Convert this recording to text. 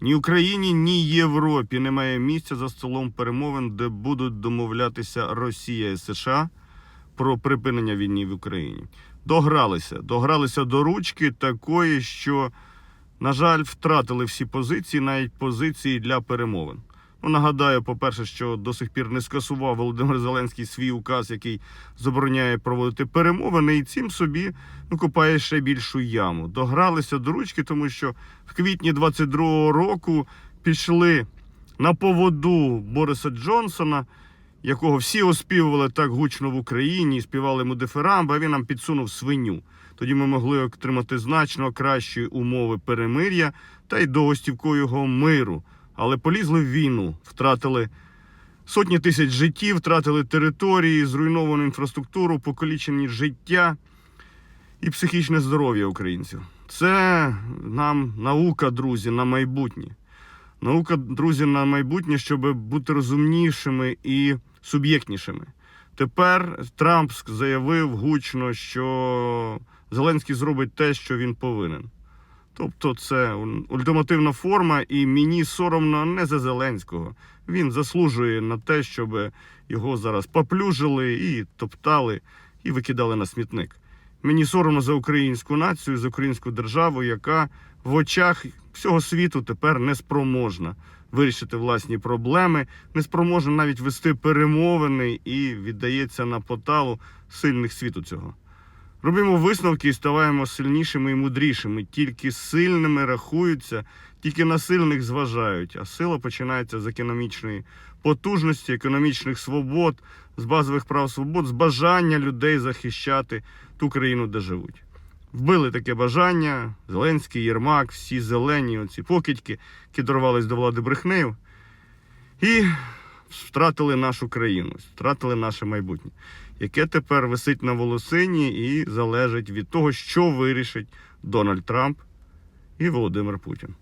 Ні Україні, ні Європі немає місця за столом перемовин, де будуть домовлятися Росія і США про припинення війни в Україні. Догралися, догралися до ручки такої, що, на жаль, втратили всі позиції, навіть позиції для перемовин. Нагадаю, по-перше, що до сих пір не скасував Володимир Зеленський свій указ, який забороняє проводити перемовини, і цим собі ну, копає ще більшу яму. Догралися до ручки, тому що в квітні 22-го року пішли на поводу Бориса Джонсона, якого всі оспівували так гучно в Україні, співали йому дифирамби, а він нам підсунув свиню. Тоді ми могли отримати значно кращі умови перемир'я та й довгостівкого миру. Але полізли в війну, втратили сотні тисяч життів, втратили території, зруйновану інфраструктуру, покалічені життя і психічне здоров'я українців. Це нам наука, друзі, на майбутнє. Наука, друзі, на майбутнє, щоб бути розумнішими і суб'єктнішими. Тепер Трамп заявив гучно, що Зеленський зробить те, що він повинен. Тобто це ультимативна форма, і мені соромно не за Зеленського. Він заслужує на те, щоб його зараз поплюжили і топтали, і викидали на смітник. Мені соромно за українську націю, за українську державу, яка в очах всього світу тепер не спроможна вирішити власні проблеми, не спроможна навіть вести перемовини і віддається на поталу сильних світу цього. Робимо висновки і ставаємо сильнішими і мудрішими. Тільки сильними рахуються, тільки на сильних зважають. А сила починається з економічної потужності, економічних свобод, з базових прав свобод, з бажання людей захищати ту країну, де живуть. Вбили таке бажання. Зеленський, Єрмак, всі зелені, оці покидьки, які дорвались до влади брехнею. І втратили нашу країну, втратили наше майбутнє, яке тепер висить на волосині і залежить від того, що вирішить Дональд Трамп і Володимир Путін.